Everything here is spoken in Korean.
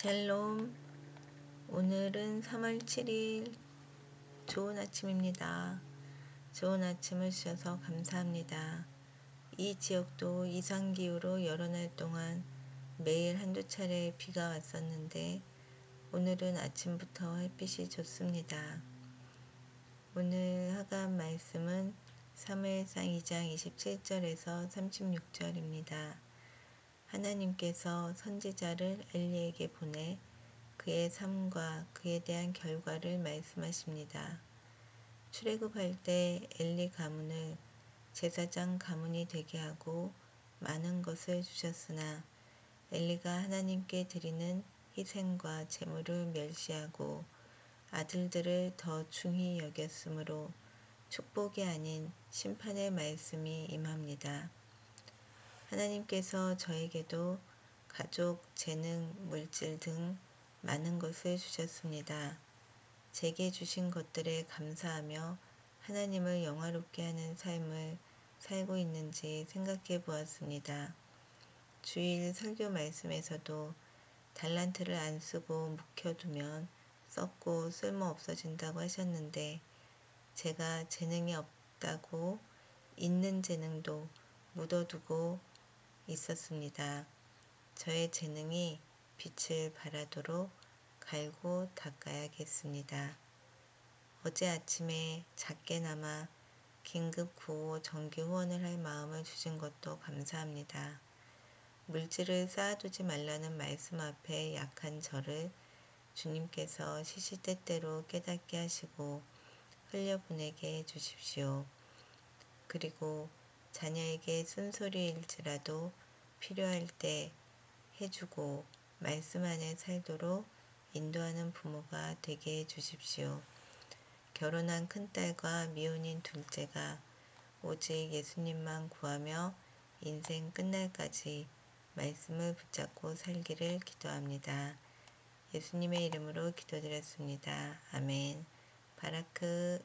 샬롬. 오늘은 3월 7일 좋은 아침입니다. 좋은 아침을 주셔서 감사합니다. 이 지역도 이상기후로 여러 날 동안 매일 한두 차례 비가 왔었는데 오늘은 아침부터 햇빛이 좋습니다. 오늘 하간 말씀은 3회상 2장 27절에서 36절입니다. 하나님께서 선지자를 엘리에게 보내 그의 삶과 그에 대한 결과를 말씀하십니다. 출애굽할 때 엘리 가문을 제사장 가문이 되게 하고 많은 것을 주셨으나 엘리가 하나님께 드리는 희생과 제물을 멸시하고 아들들을 더 중히 여겼으므로 축복이 아닌 심판의 말씀이 임합니다. 하나님께서 저에게도 가족, 재능, 물질 등 많은 것을 주셨습니다. 제게 주신 것들에 감사하며 하나님을 영화롭게 하는 삶을 살고 있는지 생각해 보았습니다. 주일 설교 말씀에서도 달란트를 안 쓰고 묵혀두면 썩고 쓸모 없어진다고 하셨는데 제가 재능이 없다고 있는 재능도 묻어두고 있었습니다. 저의 재능이 빛을 발하도록 갈고 닦아야겠습니다. 어제 아침에 작게나마 긴급 구호 정기 후원을 할 마음을 주신 것도 감사합니다. 물질을 쌓아두지 말라는 말씀 앞에 약한 저를 주님께서 시시때때로 깨닫게 하시고 흘려보내게 해 주십시오. 그리고 자녀에게 쓴소리일지라도 필요할 때 해주고 말씀 안에 살도록 인도하는 부모가 되게 해주십시오. 결혼한 큰딸과 미혼인 둘째가 오직 예수님만 구하며 인생 끝날까지 말씀을 붙잡고 살기를 기도합니다. 예수님의 이름으로 기도드렸습니다. 아멘. 바라크